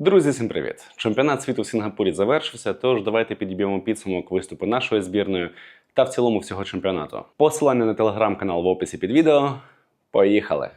Друзі, всім привіт! Чемпіонат світу в Сінгапурі завершився, тож давайте підіб'ємо підсумок виступу нашої збірної та в цілому всього чемпіонату. Посилання на телеграм-канал в описі під відео. Поїхали!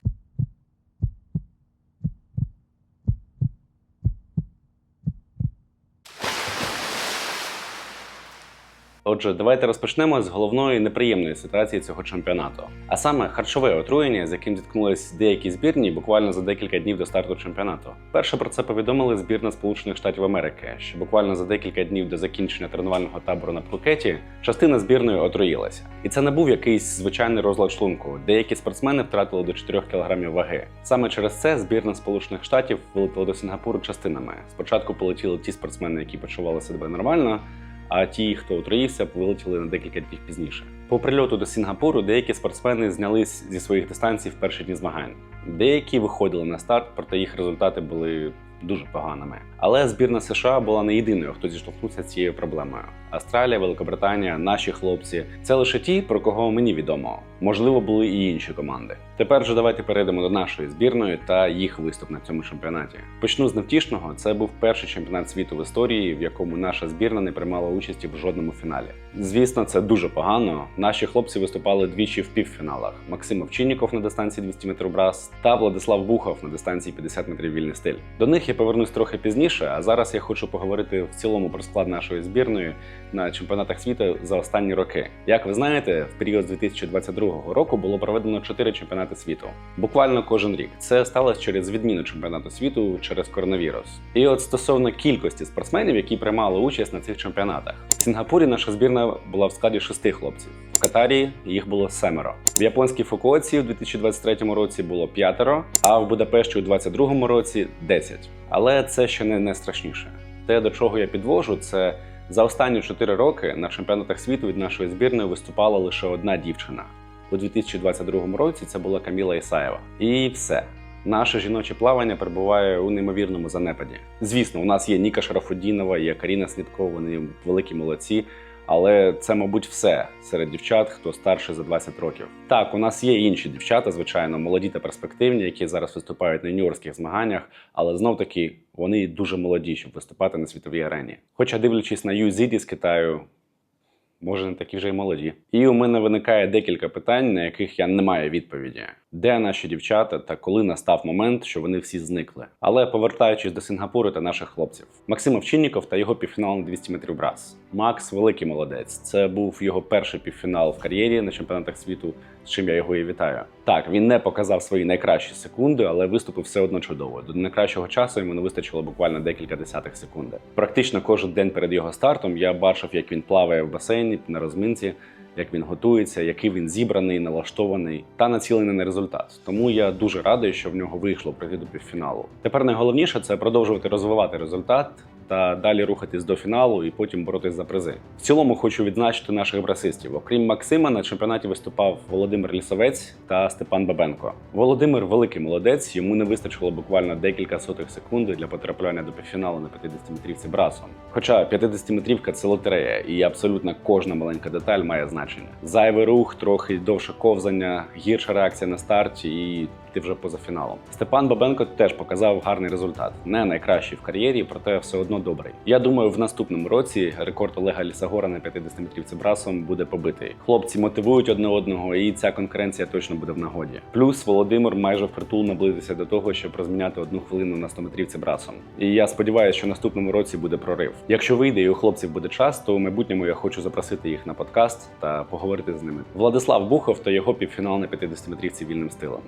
Отже, давайте розпочнемо з головної неприємної ситуації цього чемпіонату, а саме харчове отруєння, з яким зіткнулись деякі збірні буквально за декілька днів до старту чемпіонату. Перше про це повідомили збірна Сполучених Штатів Америки, що буквально за декілька днів до закінчення тренувального табору на Пхукеті частина збірної отруїлася. І це не був якийсь звичайний розлад шлунку. Деякі спортсмени втратили до 4 кг ваги. Саме через це збірна Сполучених Штатів вилетіла до Сінгапуру частинами. Спочатку полетіли ті спортсмени, які почували себе нормально а ті, хто отруївся, вилетіли на декілька днів пізніше. По прильоту до Сінгапуру деякі спортсмени знялись зі своїх дистанцій в перші дні змагань. Деякі виходили на старт, проте їх результати були дуже поганими. Але збірна США була не єдиною, хто зіштовхнувся з цією проблемою. Австралія, Великобританія, наші хлопці це лише ті, про кого мені відомо. Можливо, були і інші команди. Тепер же давайте перейдемо до нашої збірної та їх виступ на цьому чемпіонаті. Почну з невтішного. Це був перший чемпіонат світу в історії, в якому наша збірна не приймала участі в жодному фіналі. Звісно, це дуже погано. Наші хлопці виступали двічі в півфіналах: Максим Овчинніков на дистанції 200 метрів брас та Владислав Бухов на дистанції 50 метрів вільний стиль. До них я повернусь трохи пізніше. А зараз я хочу поговорити в цілому про склад нашої збірної на чемпіонатах світу за останні роки. Як ви знаєте, в період з 2022 року було проведено 4 чемпіонати світу. Буквально кожен рік. Це сталося через відміну чемпіонату світу через коронавірус. І от стосовно кількості спортсменів, які приймали участь на цих чемпіонатах, в Сінгапурі наша збірна була в складі шести хлопців. В Катарі їх було семеро. В японській Фукуоці у 2023 році було п'ятеро, а в Будапешті у 2022 році 10. Але це ще не найстрашніше. Те, до чого я підвожу, це за останні 4 роки на чемпіонатах світу від нашої збірної виступала лише одна дівчина. У 2022 році це була Каміла Ісаєва. І все. Наше жіноче плавання перебуває у неймовірному занепаді. Звісно, у нас є Ніка Шарафудінова, є Каріна Слідкова, вони великі молодці. Але це, мабуть, все серед дівчат, хто старше за 20 років. Так, у нас є інші дівчата, звичайно, молоді та перспективні, які зараз виступають на нью-йоркських змаганнях, але знов таки вони дуже молоді, щоб виступати на світовій арені. Хоча, дивлячись на UZD з Китаю, може не такі вже й молоді. І у мене виникає декілька питань, на яких я не маю відповіді. Де наші дівчата та коли настав момент, що вони всі зникли? Але повертаючись до Сінгапуру та наших хлопців, Максим Овчинніков та його півфінал на 200 метрів брас. Макс великий молодець. Це був його перший півфінал в кар'єрі на чемпіонатах світу, з чим я його і вітаю. Так, він не показав свої найкращі секунди, але виступив все одно чудово. До найкращого часу йому не вистачило буквально декілька десятих секунди. Практично кожен день перед його стартом я бачив, як він плаває в басейні на розминці як він готується, який він зібраний, налаштований та націлений на результат. Тому я дуже радий, що в нього вийшло прийти до півфіналу. Тепер найголовніше це продовжувати розвивати результат. Та далі рухатись до фіналу і потім боротись за призи. В цілому хочу відзначити наших брасистів. Окрім Максима, на чемпіонаті виступав Володимир Лісовець та Степан Бабенко. Володимир великий молодець. Йому не вистачило буквально декілька сотих секунд для потрапляння до півфіналу на 50-метрівці брасом. Хоча 50-метрівка це лотерея, і абсолютно кожна маленька деталь має значення. Зайвий рух, трохи довше ковзання, гірша реакція на старті і ти вже поза фіналом. Степан Бабенко теж показав гарний результат. Не найкращий в кар'єрі, проте все одно добрий. Я думаю, в наступному році рекорд Олега Лісагора на 50 метрівці брасом буде побитий. Хлопці мотивують одне одного, і ця конкуренція точно буде в нагоді. Плюс Володимир майже впритул наблизився до того, щоб розміняти одну хвилину на 100 метрівці брасом. І я сподіваюся, що наступному році буде прорив. Якщо вийде і у хлопців буде час, то в майбутньому я хочу запросити їх на подкаст та поговорити з ними. Владислав Бухов та його півфінал на 50 метрівці вільним стилем.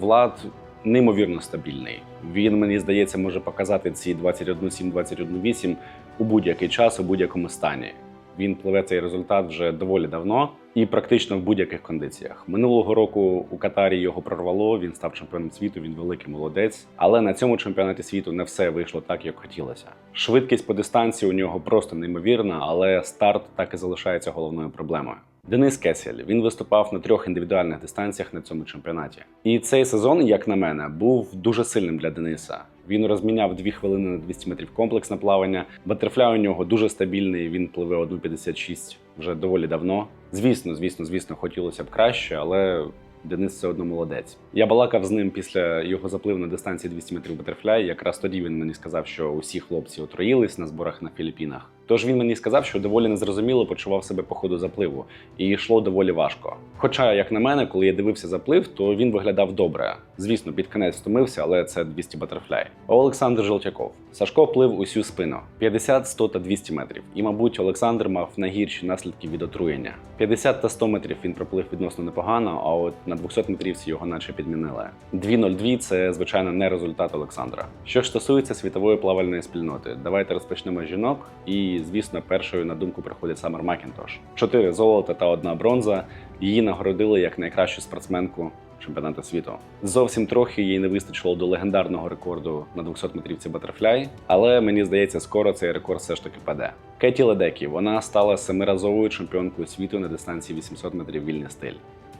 Влад неймовірно стабільний. Він, мені здається, може показати ці 21-7-21-8 у будь-який час, у будь-якому стані. Він пливе цей результат вже доволі давно і практично в будь-яких кондиціях. Минулого року у Катарі його прорвало. Він став чемпіоном світу. Він великий молодець. Але на цьому чемпіонаті світу не все вийшло так, як хотілося. Швидкість по дистанції у нього просто неймовірна, але старт так і залишається головною проблемою. Денис Кесель він виступав на трьох індивідуальних дистанціях на цьому чемпіонаті. І цей сезон, як на мене, був дуже сильним для Дениса. Він розміняв дві хвилини на 200 метрів комплексне плавання. Батерфляй у нього дуже стабільний. Він пливе 1,56 вже доволі давно. Звісно, звісно, звісно, хотілося б краще, але Денис все одно молодець. Я балакав з ним після його запливу на дистанції 200 метрів батерфляй. Якраз тоді він мені сказав, що усі хлопці отруїлись на зборах на Філіппінах. Тож він мені сказав, що доволі незрозуміло почував себе по ходу запливу, і йшло доволі важко. Хоча, як на мене, коли я дивився заплив, то він виглядав добре. Звісно, під кінець втомився, але це 200 батерфляй. Олександр Желтяков. Сашко плив усю спину 50, 100 та 200 метрів. І, мабуть, Олександр мав найгірші наслідки від отруєння. 50 та 100 метрів він проплив відносно непогано, а от на 200 метрівці його наче підмінили. 2.02 – це звичайно не результат Олександра. Що ж стосується світової плавальної спільноти, давайте розпочнемо з жінок. І, звісно, першою на думку приходить Самер Макінтош. Чотири золота та одна бронза. Її нагородили як найкращу спортсменку чемпіонату світу. Зовсім трохи їй не вистачило до легендарного рекорду на 200 метрівці батерфляй, але мені здається, скоро цей рекорд все ж таки паде. Кеті Ледекі вона стала семиразовою чемпіонкою світу на дистанції 800 метрів вільний стиль.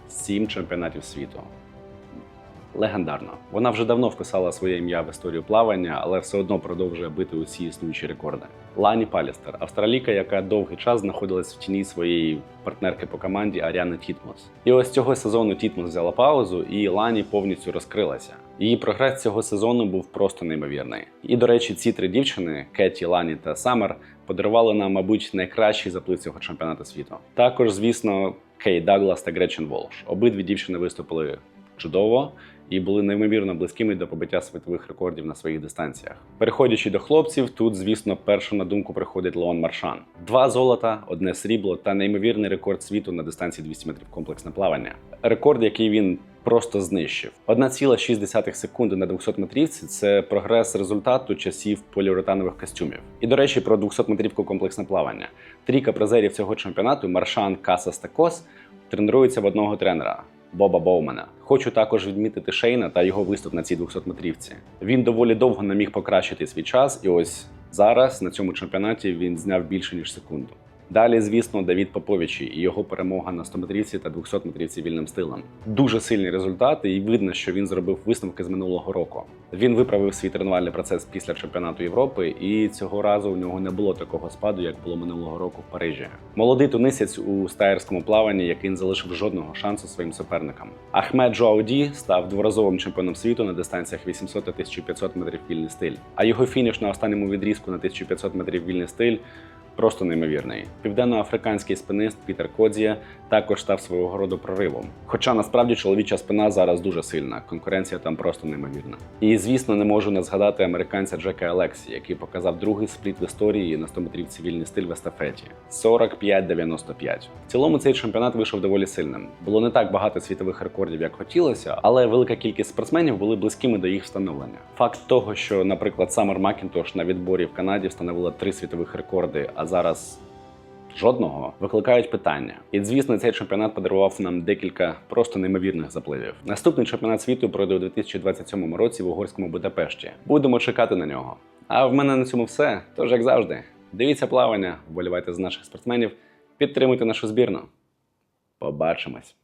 Сім чемпіонатів світу. Легендарно. Вона вже давно вписала своє ім'я в історію плавання, але все одно продовжує бити усі існуючі рекорди. Лані Палістер, австралійка, яка довгий час знаходилась в тіні своєї партнерки по команді Аріани Тітмос. І ось цього сезону Тітмос взяла паузу, і Лані повністю розкрилася. Її прогрес цього сезону був просто неймовірний. І до речі, ці три дівчини Кеті, Лані та Самер подарували нам, мабуть, найкращий заплив цього чемпіонату світу. Також, звісно, Кей Даглас та Гречен Волш. Обидві дівчини виступили чудово і були неймовірно близькими до побиття світових рекордів на своїх дистанціях. Переходячи до хлопців, тут, звісно, першим на думку приходить Леон Маршан. Два золота, одне срібло та неймовірний рекорд світу на дистанції 200 метрів комплексне плавання. Рекорд, який він просто знищив. 1,6 секунди на 200 метрівці це прогрес результату часів поліуретанових костюмів. І до речі, про 200 метрівку комплексне плавання. Трійка призерів цього чемпіонату Маршан, Касас та Кос тренуються в одного тренера. Боба Боумена. Хочу також відмітити Шейна та його виступ на цій 200 метрівці. Він доволі довго не міг покращити свій час, і ось зараз на цьому чемпіонаті він зняв більше ніж секунду. Далі, звісно, Давід Поповичі і його перемога на 100 метрівці та 200 метрівці вільним стилем. Дуже сильні результати, і видно, що він зробив висновки з минулого року. Він виправив свій тренувальний процес після чемпіонату Європи, і цього разу у нього не було такого спаду, як було минулого року в Парижі. Молодий тунисець у стаєрському плаванні, який не залишив жодного шансу своїм суперникам. Ахмед Джоауді став дворазовим чемпіоном світу на дистанціях 800 та 1500 метрів вільний стиль. А його фініш на останньому відрізку на 1500 метрів вільний стиль просто неймовірний. Південноафриканський спинист Пітер Кодзія також став свого роду проривом. Хоча насправді чоловіча спина зараз дуже сильна, конкуренція там просто неймовірна. І звісно, не можу не згадати американця Джека Алексі, який показав другий спліт в історії на 100 метрів цивільний стиль в естафеті 45-95. В цілому цей чемпіонат вийшов доволі сильним. Було не так багато світових рекордів, як хотілося, але велика кількість спортсменів були близькими до їх встановлення. Факт того, що, наприклад, Самер Макінтош на відборі в Канаді встановила три світових рекорди, а зараз жодного викликають питання. І звісно, цей чемпіонат подарував нам декілька просто неймовірних запливів. Наступний чемпіонат світу пройде у 2027 році в угорському Будапешті. Будемо чекати на нього. А в мене на цьому все. Тож, як завжди, дивіться плавання, вболівайте за наших спортсменів, підтримуйте нашу збірну. Побачимось!